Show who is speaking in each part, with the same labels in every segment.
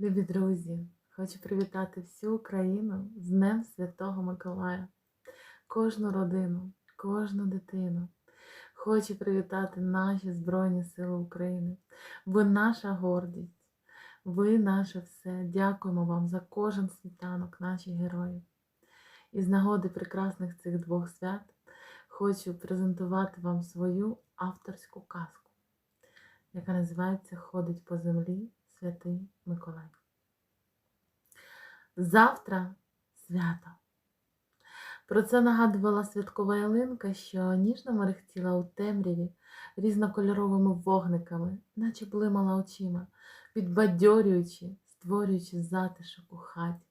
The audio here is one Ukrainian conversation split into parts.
Speaker 1: Любі друзі, хочу привітати всю Україну з Днем Святого Миколая, кожну родину, кожну дитину. Хочу привітати наші Збройні Сили України. Ви наша гордість, ви наше все. Дякуємо вам за кожен світанок, наші герої. І з нагоди прекрасних цих двох свят хочу презентувати вам свою авторську казку, яка називається Ходить по землі Святий Миколай. Завтра свято. Про це нагадувала святкова ялинка, що ніжно мерехтіла у темряві різнокольоровими вогниками, наче блимала очима, підбадьорюючи, створюючи затишок у хаті.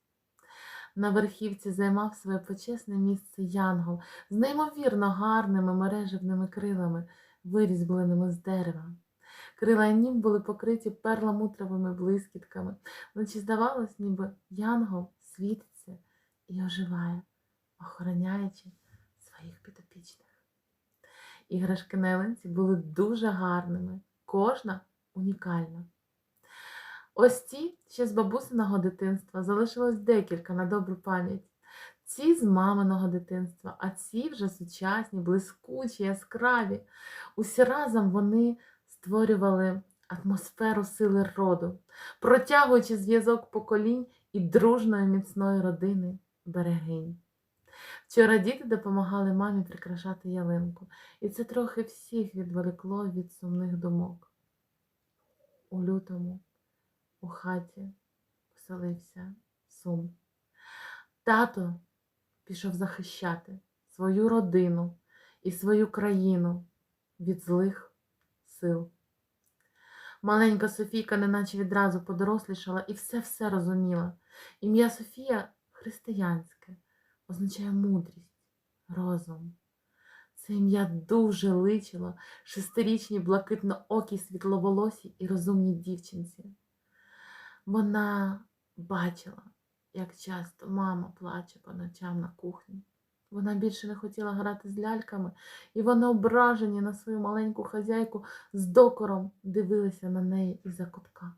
Speaker 1: На верхівці займав своє почесне місце янгол з неймовірно гарними мережевними крилами, вирізбленими з дерева. Крила і нім були покриті перламутровими блискітками, наче здавалось, ніби янгол світиться і оживає, охороняючи своїх підопічних. Іграшки на ялинці були дуже гарними, кожна унікальна. Ось ці ще з бабусиного дитинства залишилось декілька на добру пам'ять. Ці з маминого дитинства, а ці вже сучасні, блискучі, яскраві. Усі разом вони створювали атмосферу сили роду, протягуючи зв'язок поколінь і дружної міцної родини берегинь. Вчора діти допомагали мамі прикрашати ялинку, і це трохи всіх відволікло від сумних думок. У лютому у хаті поселився сум. Тато пішов захищати свою родину і свою країну від злих сил. Маленька Софійка неначе відразу подорослішала і все-все розуміла. Ім'я Софія християнське, означає мудрість, розум. Це ім'я дуже личило шестирічній блакитно-окій світловолосій і розумній дівчинці. Вона бачила, як часто мама плаче по ночам на кухні. Вона більше не хотіла грати з ляльками, і вони, ображені на свою маленьку хазяйку, з докором дивилися на неї із-за кутка.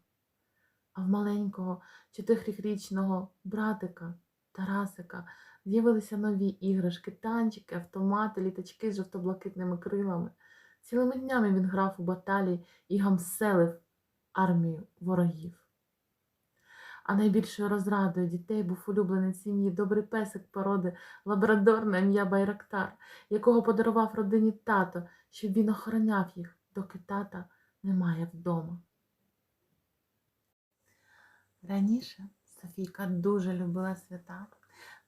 Speaker 1: А в маленького чотирирічного братика Тарасика з'явилися нові іграшки, танчики, автомати, літачки з жовто-блакитними крилами. Цілими днями він грав у баталії і гамселив армію ворогів. А найбільшою розрадою дітей був улюблений сім'ї добрий песик породи лабрадор на ім'я Байрактар, якого подарував родині тато, щоб він охороняв їх, доки тата немає вдома. Раніше Софійка дуже любила свята.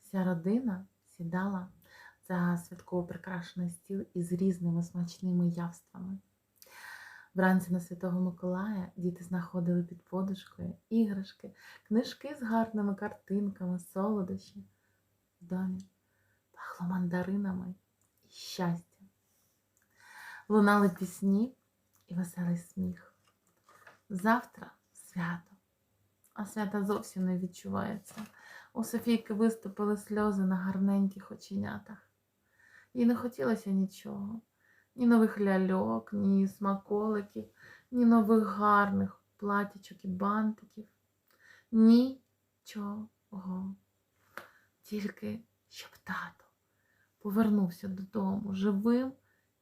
Speaker 1: Вся родина сідала за святково прикрашений стіл із різними смачними явствами. Вранці на Святого Миколая діти знаходили під подушкою іграшки, книжки з гарними картинками, солодощі. В домі пахло мандаринами і щастям. Лунали пісні і веселий сміх. Завтра свято, а свята зовсім не відчувається. У Софійки виступили сльози на гарненьких оченятах. Їй не хотілося нічого. Ні нових ляльок, ні смаколиків, ні нових гарних платічок і бантиків. Нічого. Тільки щоб тато повернувся додому живим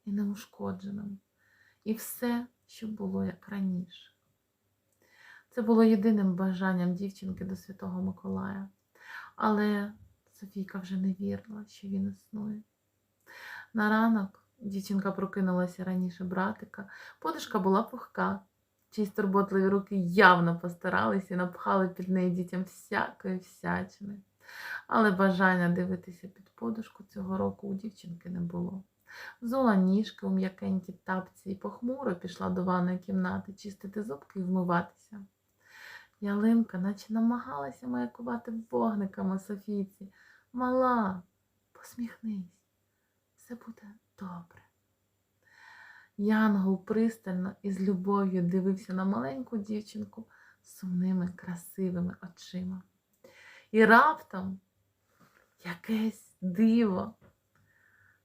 Speaker 1: і неушкодженим. І все, що було як раніше. Це було єдиним бажанням дівчинки до Святого Миколая. Але Софійка вже не вірила, що він існує. На ранок Дівчинка прокинулася раніше братика. Подушка була пухка. Чиїсь турботливі руки явно постаралися і напхали під неї дітям всякої всячини. Але бажання дивитися під подушку цього року у дівчинки не було. Взула ніжки у м'якенькі тапці і похмуро пішла до ванної кімнати чистити зубки і вмиватися. Ялинка, наче намагалася маякувати вогниками Софійці. Мала, посміхнись, все буде добре. Янгол пристально і з любов'ю дивився на маленьку дівчинку сумними, красивими очима. І раптом якесь диво.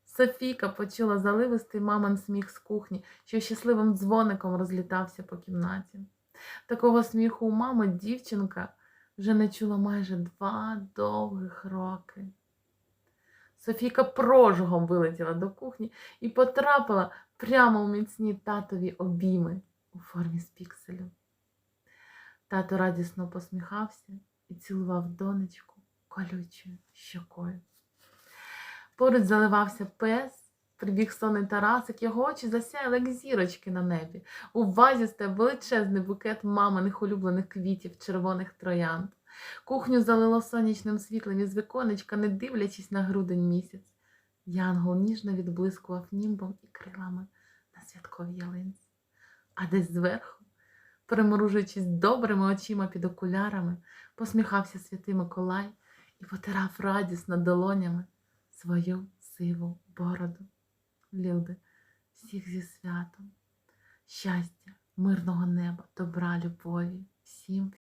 Speaker 1: Софійка почула заливистий мамин сміх з кухні, що щасливим дзвоником розлітався по кімнаті. Такого сміху у мами дівчинка вже не чула майже два довгих роки. Софійка прожогом вилетіла до кухні і потрапила прямо у міцні татові обійми у формі з пікселю. Тато радісно посміхався і цілував донечку колючою щокою. Поруч заливався пес, прибіг сонний Тарасик, його очі засяяли, як зірочки на небі. У вазі став величезний букет маминих улюблених квітів, червоних троянд. Кухню залило сонячним світлом із віконечка, не дивлячись на грудень місяць. Янгол ніжно відблискував німбом і крилами на святковій ялинці. А десь зверху, примружуючись добрими очима під окулярами, посміхався святий Миколай і потирав радісно долонями свою сиву бороду. Люди, всіх зі святом, щастя, мирного неба, добра, любові, всім